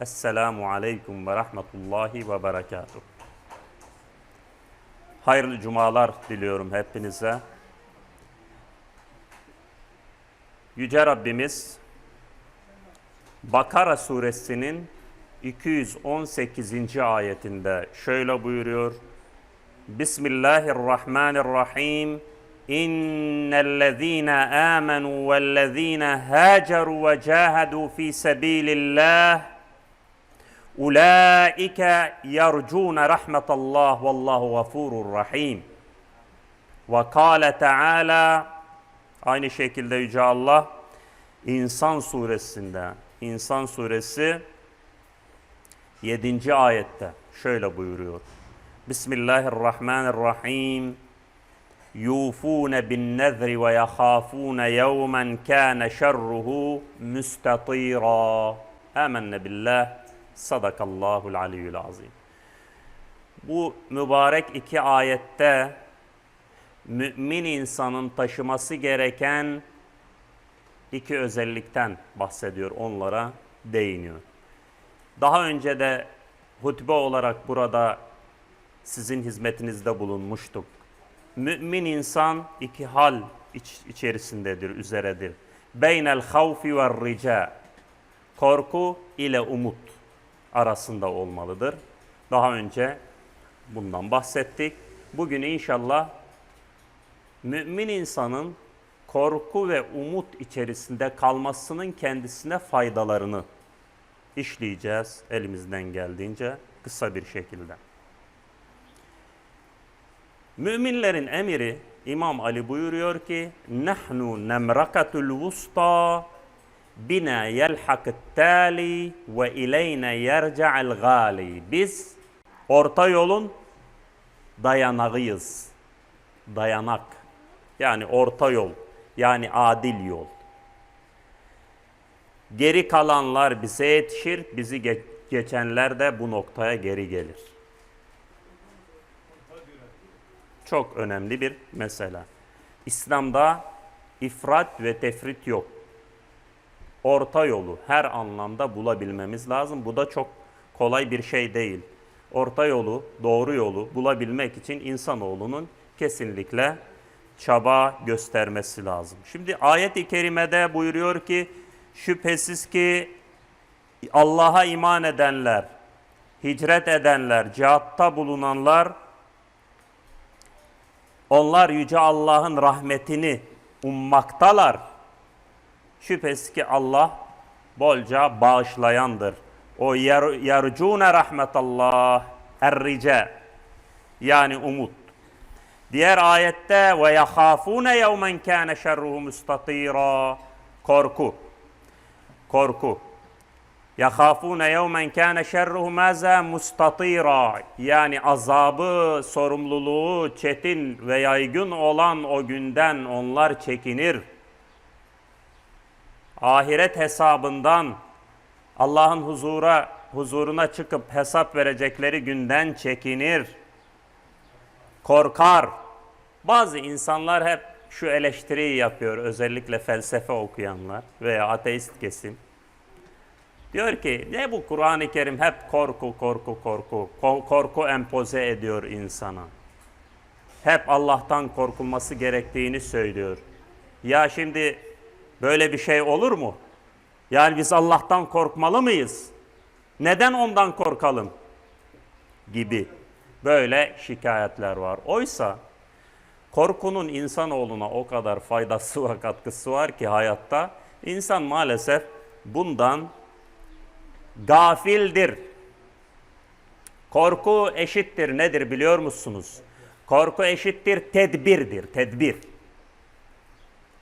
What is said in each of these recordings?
Esselamu Aleyküm ve Rahmetullahi ve Berekatuhu. Hayırlı cumalar diliyorum hepinize. Yüce Rabbimiz Bakara suresinin 218. ayetinde şöyle buyuruyor. Bismillahirrahmanirrahim. İnnellezîne âmenû vellezîne hâcerû ve câhedû fî sebîlillâh Ulaike yercûne rahmetallah vallahu gafurur rahim. Ve kâle Teala aynı şekilde Yüce Allah İnsan suresinde İnsan suresi 7. ayette şöyle buyuruyor. Bismillahirrahmanirrahim. Yufûne bin nezri ve yahâfûne yevmen kâne şerruhu müstatîrâ. Amenne billah. Sadakallahul aliyyül azim. Bu mübarek iki ayette mümin insanın taşıması gereken iki özellikten bahsediyor, onlara değiniyor. Daha önce de hutbe olarak burada sizin hizmetinizde bulunmuştuk. Mümin insan iki hal iç, içerisindedir, üzeredir. Beynel havfi ve rica. Korku ile umut arasında olmalıdır. Daha önce bundan bahsettik. Bugün inşallah mümin insanın korku ve umut içerisinde kalmasının kendisine faydalarını işleyeceğiz elimizden geldiğince kısa bir şekilde. Müminlerin emiri İmam Ali buyuruyor ki nahnu nemrakatul vusta bina yelhakut tali ve ileyne yerca'al gali. Biz orta yolun dayanağıyız. Dayanak. Yani orta yol. Yani adil yol. Geri kalanlar bize yetişir, bizi ge- geçenler de bu noktaya geri gelir. Çok önemli bir mesele. İslam'da ifrat ve tefrit yok. Orta yolu her anlamda bulabilmemiz lazım. Bu da çok kolay bir şey değil. Orta yolu, doğru yolu bulabilmek için insanoğlunun kesinlikle çaba göstermesi lazım. Şimdi ayet-i kerimede buyuruyor ki şüphesiz ki Allah'a iman edenler, hicret edenler, cihatta bulunanlar onlar yüce Allah'ın rahmetini ummaktalar. Şüphesiz ki Allah bolca bağışlayandır. O yer, yercune rahmetallah errice yani umut. Diğer ayette ve yahafune yevmen kana şerruhu mustatira korku. Korku. Yahafune yevmen kana şerruhu maza mustatira yani azabı, sorumluluğu çetin ve yaygın olan o günden onlar çekinir. Ahiret hesabından Allah'ın huzura huzuruna çıkıp hesap verecekleri günden çekinir. Korkar. Bazı insanlar hep şu eleştiriyi yapıyor özellikle felsefe okuyanlar veya ateist kesim. Diyor ki ne bu Kur'an-ı Kerim hep korku korku korku Ko- korku empoze ediyor insana. Hep Allah'tan korkulması gerektiğini söylüyor. Ya şimdi böyle bir şey olur mu? Yani biz Allah'tan korkmalı mıyız? Neden ondan korkalım? Gibi böyle şikayetler var. Oysa korkunun insanoğluna o kadar faydası ve katkısı var ki hayatta insan maalesef bundan gafildir. Korku eşittir nedir biliyor musunuz? Korku eşittir tedbirdir, tedbir.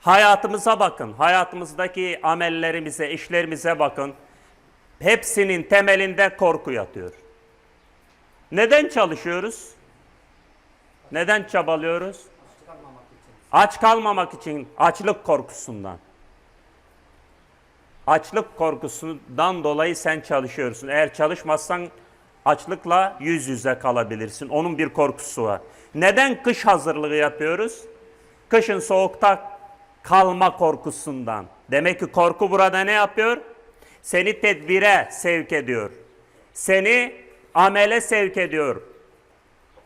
Hayatımıza bakın, hayatımızdaki amellerimize, işlerimize bakın. Hepsinin temelinde korku yatıyor. Neden çalışıyoruz? Neden çabalıyoruz? Aç kalmamak için, açlık korkusundan. Açlık korkusundan dolayı sen çalışıyorsun. Eğer çalışmazsan açlıkla yüz yüze kalabilirsin. Onun bir korkusu var. Neden kış hazırlığı yapıyoruz? Kışın soğukta kalma korkusundan. Demek ki korku burada ne yapıyor? Seni tedbire sevk ediyor. Seni amele sevk ediyor.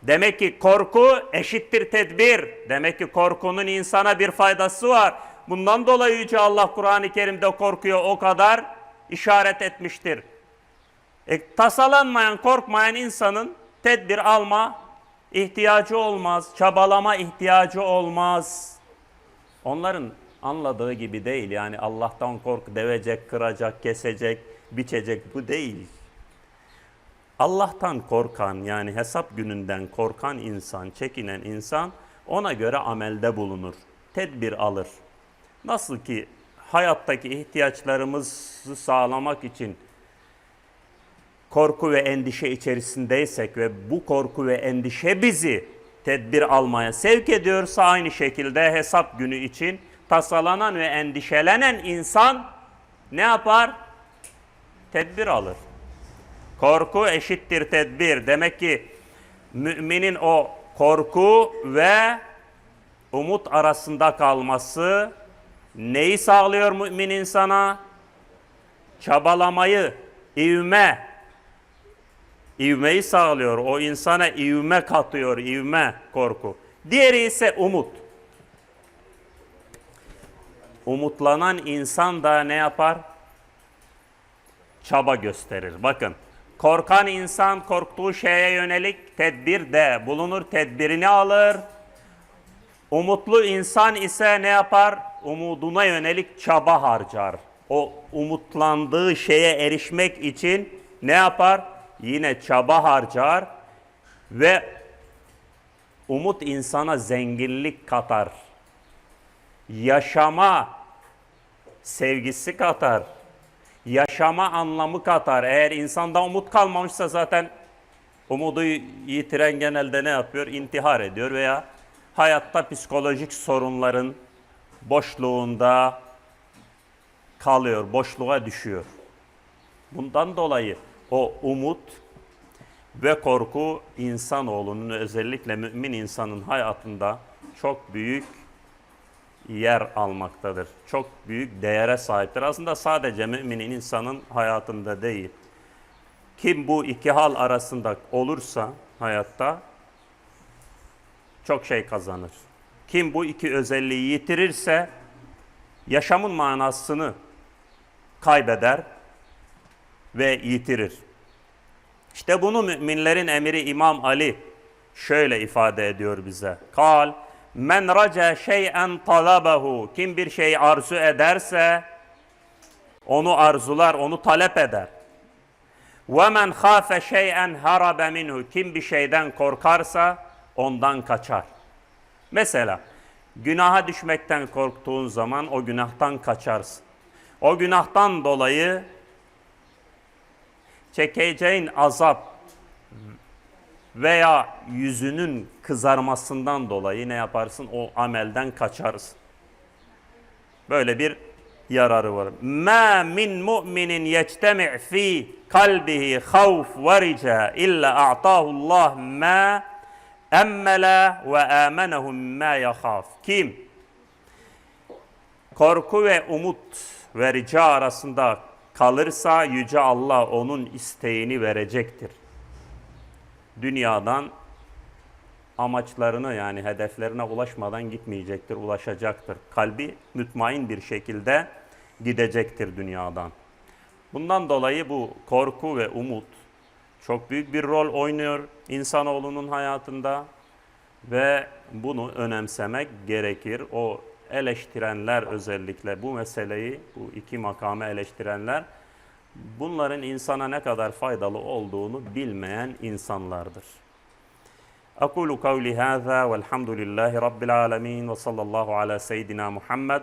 Demek ki korku eşittir tedbir. Demek ki korkunun insana bir faydası var. Bundan dolayı Yüce Allah Kur'an-ı Kerim'de korkuyor o kadar işaret etmiştir. E, tasalanmayan, korkmayan insanın tedbir alma ihtiyacı olmaz, çabalama ihtiyacı olmaz. Onların anladığı gibi değil. Yani Allah'tan kork, devecek, kıracak, kesecek, biçecek bu değil. Allah'tan korkan yani hesap gününden korkan insan, çekinen insan ona göre amelde bulunur. Tedbir alır. Nasıl ki hayattaki ihtiyaçlarımızı sağlamak için korku ve endişe içerisindeysek ve bu korku ve endişe bizi tedbir almaya sevk ediyorsa aynı şekilde hesap günü için tasalanan ve endişelenen insan ne yapar? Tedbir alır. Korku eşittir tedbir. Demek ki müminin o korku ve umut arasında kalması neyi sağlıyor mümin insana? Çabalamayı, ivme, ivmeyi sağlıyor. O insana ivme katıyor, ivme korku. Diğeri ise umut. Umutlanan insan da ne yapar? Çaba gösterir. Bakın, korkan insan korktuğu şeye yönelik tedbirde bulunur, tedbirini alır. Umutlu insan ise ne yapar? Umuduna yönelik çaba harcar. O umutlandığı şeye erişmek için ne yapar? Yine çaba harcar ve umut insana zenginlik katar. Yaşama sevgisi katar. Yaşama anlamı katar. Eğer insanda umut kalmamışsa zaten umudu yitiren genelde ne yapıyor? İntihar ediyor veya hayatta psikolojik sorunların boşluğunda kalıyor, boşluğa düşüyor. Bundan dolayı o umut ve korku insanoğlunun özellikle mümin insanın hayatında çok büyük yer almaktadır. Çok büyük değere sahiptir. Aslında sadece müminin insanın hayatında değil. Kim bu iki hal arasında olursa hayatta çok şey kazanır. Kim bu iki özelliği yitirirse yaşamın manasını kaybeder ve yitirir. İşte bunu müminlerin emiri İmam Ali şöyle ifade ediyor bize. Kal men raca şey'en talabahu kim bir şey arzu ederse onu arzular, onu talep eder. Ve men khafe şey'en harabe minhu kim bir şeyden korkarsa ondan kaçar. Mesela günaha düşmekten korktuğun zaman o günahtan kaçarsın. O günahtan dolayı çekeceğin azap veya yüzünün kızarmasından dolayı ne yaparsın? O amelden kaçarsın. Böyle bir yararı var. Ma min mu'minin yectemi' fi kalbihi havf ve rica illa a'tahu Allah ma emmela ve amenehu ma yahaf. Kim korku ve umut ve rica arasında kalırsa yüce Allah onun isteğini verecektir. Dünyadan amaçlarını yani hedeflerine ulaşmadan gitmeyecektir, ulaşacaktır. Kalbi mütmain bir şekilde gidecektir dünyadan. Bundan dolayı bu korku ve umut çok büyük bir rol oynuyor insanoğlunun hayatında ve bunu önemsemek gerekir. O eleştirenler özellikle bu meseleyi, bu iki makamı eleştirenler bunların insana ne kadar faydalı olduğunu bilmeyen insanlardır. Akulu kavli hâzâ velhamdülillâhi rabbil âlemîn ve sallallahu ala seyyidina Muhammed